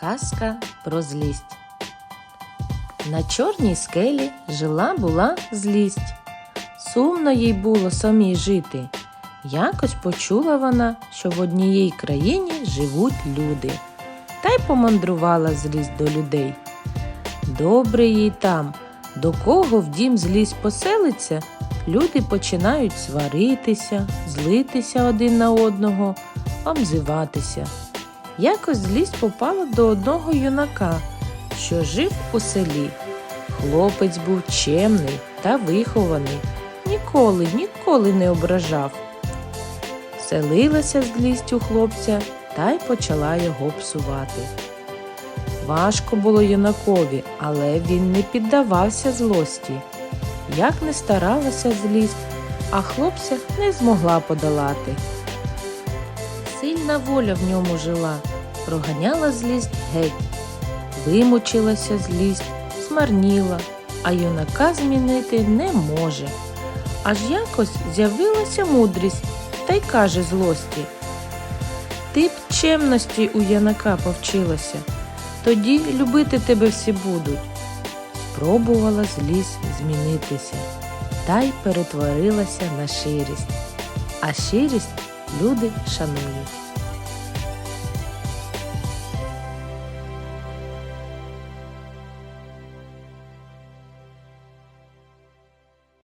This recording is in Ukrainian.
Казка про злість. На чорній скелі жила була злість. Сумно їй було самій жити. Якось почула вона, що в однієї країні живуть люди, та й помандрувала злість до людей. Добре їй там, до кого в дім злість поселиться, люди починають сваритися, злитися один на одного, обзиватися. Якось злість попала до одного юнака, що жив у селі. Хлопець був чемний та вихований, ніколи, ніколи не ображав. Селилася злість у хлопця та й почала його псувати. Важко було юнакові, але він не піддавався злості. Як не старалася злість, а хлопця не змогла подолати. Сильна воля в ньому жила, проганяла злість геть. Вимучилася злість, змарніла, а юнака змінити не може. Аж якось з'явилася мудрість та й каже злості. Ти б чемності у юнака повчилася, тоді любити тебе всі будуть. Спробувала злість змінитися та й перетворилася на щирість. А щирість люди шанують.